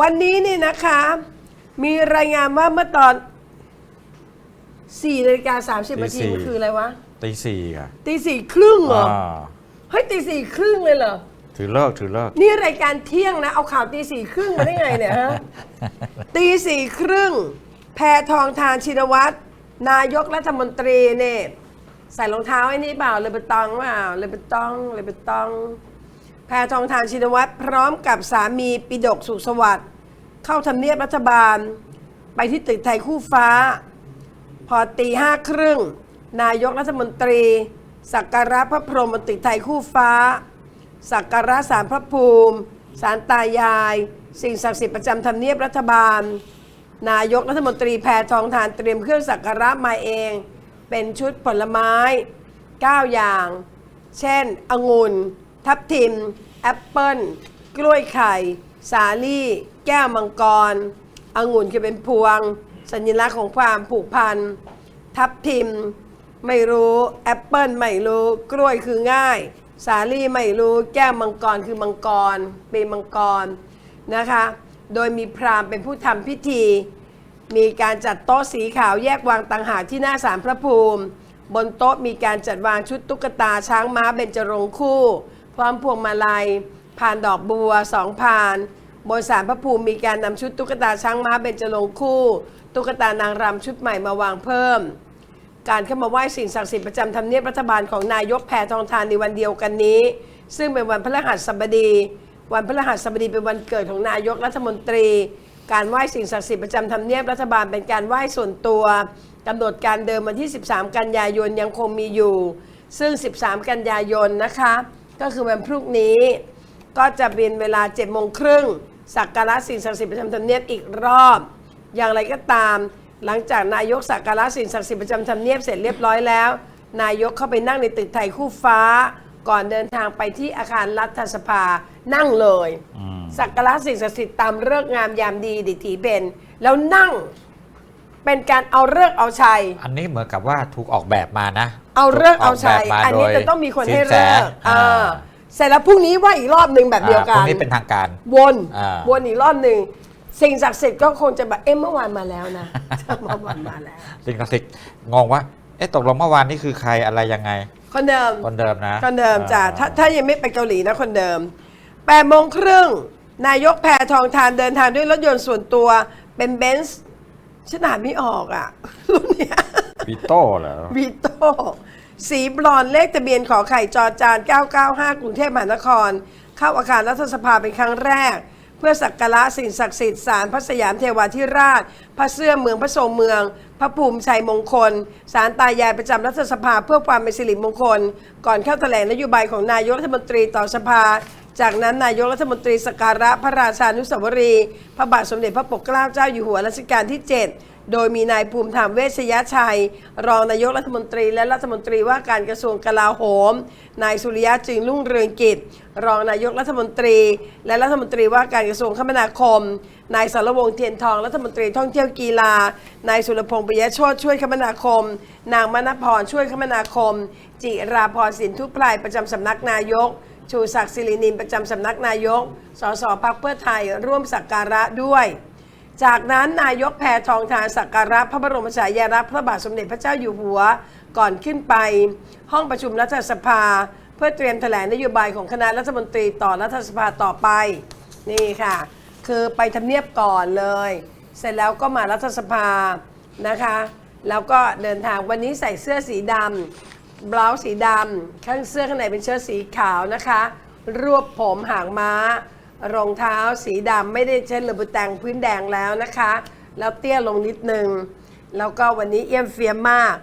วันนี้นี่นะคะ มีรายงานว่าเมื่อตอน4นาฬิกา30นาทีตีสี่ มันคืออะไรวะตีสี่อะตีสี่ครึ่งเหรออ่าเฮ้ยตีสี่ครึ่งเลยเหรอ ถือเลิกถือเลิก นี่รายการเที่ยงนะ เอาข่าวตีสี่ครึ่งมาได้ไงเนี่ยฮะ ตีสี่ครึ่ง แพทองทานชินวัตรนายกรัฐมนตรีเนี่ยใส่รองเท้าไอ้นี่เปล่าเลยไปตองเปล่าเลยไปตองเลยไปตองแพทองทานชินวัตรพร้อมกับสามีปิดกสุขสวัสดิ์เข้าทำเนียบรัฐบาล ไปที่ตึกไทยคู่ฟ้า พอตีห้าครึ่ง นายกรัฐมนตรี สักการะพระพรหมตึกไทยคู่ฟ้า สักการะสารพระภูมิ สารตายาย สิ่งศักดิ์สิทธิ์ประจำทำเนียบรัฐบาล นายกรัฐมนตรีแพทองทานเตรียมเครื่องสักการะมาเอง เป็นชุดผลไม้ 9 อย่าง เช่น องุ่น ทับทิม แอปเปิ้ล กล้วยไข่ สาลี่ แก้วมังกรองุ่นคือเป็นพวง สัญลักษณ์ของความผูกพัน ทับทิม ไม่รู้แอปเปิลไม่รู้ กล้วยคือง่าย สาลี่ไม่รู้แก้วมังกรคือมังกรเปีมังกรนะคะ โดยมีพราหมณ์เป็นผู้ทำพิธี มีการจัดโต๊ะสีขาวแยกวางต่างหากที่หน้าศาลพระภูมิ บนโต๊ะมีการจัดวางชุดตุ๊กตาช้างม้าเบญจรงคู่ พร้อมพวงมาลัยผ่านดอกบัวสองผ่านบนศาลพระภูมิมีการนำชุดตุ๊กตาช้างม้าเบญจรงค์คู่ ตุ๊กตานางรำชุดใหม่มาวางเพิ่ม การเข้ามาไหว้สิ่งศักดิ์สิทธิ์ประจำทำเนียบรัฐบาลของนายกแพทองทานในวันเดียวกันนี้ ซึ่งเป็นวันพฤหัสบดี วันพฤหัสบดีเป็นวันเกิดของนายกรัฐมนตรี การไหว้สิ่งศักดิ์สิทธิ์ประจำทำเนียบรัฐบาลเป็นการไหว้ส่วนตัวกำหนดการเดิมวันที่ 13 กันยายนยังคงมีอยู่ ซึ่ง 13 กันยายนนะคะ ก็คือวันพรุ่งนี้ ก็จะเป็นเวลา7โมงครึ่งสักการะสิ่งศักดิ์สิทธิ์ประจำทำเนียบอีกรอบ อย่างไรก็ตาม หลังจากนายกสักการะสิ่งศักดิ์สิทธิ์ประจำทำเนียบเสร็จเรียบร้อยแล้ว นายกเข้าไปนั่งในตึกไทยคู่ฟ้า ก่อนเดินทางไปที่อาคารรัฐสภานั่งเลยอืมสักการะสิ่งศักดิ์สิทธิ์ตามเลิกษ์งามยามดีดิถีเป็น แล้วนั่ง เป็นการเอาเลิกษ์เอาชัย อันนี้เหมือนกับว่าถูกออกแบบมานะ เอาเลิกษ์เอาชัยถูกกแบบมาอันนี้โดยจะต้องมีคนให้สิแสเลิกษ์อ่าอ่าเสร็จแล้วพรุ่งนี้ว่าอีกรอบหนึ่งแบบเดียวกัอ่านพรุ่งนี้เป็นทางการ วนอ่าวนอีกรอบหนึ่งสิ่งศักดิ์สิทธิ์ก็คงจะแบบเอ๊ะเมื่อวานมาแล้วนะเมื่อวานมาแล้วสิ่งศักดิ์สิทธิ์งงว่าเอ๊ะตกลงเมื่อวานนี่คือใครอะไรยังไง คนเดิมคนเดิมนะคนเดิมจ้ะอ่ถ้าถ้ายังไม่ไปเกาหลีนะคนเดิมแปดโมงครึ่งนายกแพทองทานเดินทางด้วยรถยนต์ส่วนตัวเป็นเบนซ์ ฉันอ่านไม่ออกอะ รุ่นเนี้ยปีโต้เหรอวีโต้สีบรอนซ์เลขทะเบียนขอไข่จอจาน 995 กรุงเทพมหานคร เข้าอาคารรัฐสภาเป็นครั้งแรก เพื่อสักการะสิ่งศักดิ์สิทธิ์ศาลพระสยามเทวาธิราช พระเสื้อเมืองพระทรงเมือง พระภูมิชัยมงคลศาลตายายประจำรัฐสภาเพื่อความเป็นสิริมงคล ก่อนเข้าแถลงนโยบายของนายกรัฐมนตรีต่อสภา จากนั้นนายกรัฐมนตรีสการะพระราชานุสาวรีย์พระบาทสมเด็จพระปกเกล้าเจ้าอยู่หัวรัชกาลที่ 7 โดยมีนายภูมิธรรมเวชยชัย รองนายกรัฐมนตรีและรัฐมนตรีว่าการกระทรวงกลาโหม นายสุริยะจึงรุ่งเรืองกิจ รองนายกรัฐมนตรี และรัฐมนตรีว่าการกระทรวงคมนาคม นายสารวงเทียนทองรัฐมนตรีท่องเที่ยวกีฬา นายสุรพงษ์ปิยโชติช่วยคมนาคม นางมณพรช่วยคมนาคม จิราพรสินทุพลายประจำสำนักนายก ชูศักดิ์ศิรินินประจำสำนักนายก สสพักเพื่อไทยร่วมสักการะด้วย จากนั้นนายกแพทองทานสักการะพระบรมฉายาลักษณ์พระบาทสมเด็จพระเจ้าอยู่หัวก่อนขึ้นไป ห้องประชุมรัฐสภา เพื่อเตรียมแถลงนโยบายของคณะรัฐมนตรีต่อรัฐสภาต่อไป นี่ค่ะ คือไปทำเนียบก่อนเลย เสร็จแล้วก็มารัฐสภานะคะ แล้วก็เดินทางวันนี้ใส่เสื้อสีดำ บลาวสีดำข้างเสื้อข้างในเป็นเชิ้ตสีขาวนะคะ รวบผมหางม้า รองเท้าสีดำไม่ได้ใช้เลอบูแตงพื้นแดงแล้วนะคะ แล้วเตี้ยลงนิดนึง แล้วก็วันนี้เอี่ยมเฟียมมาก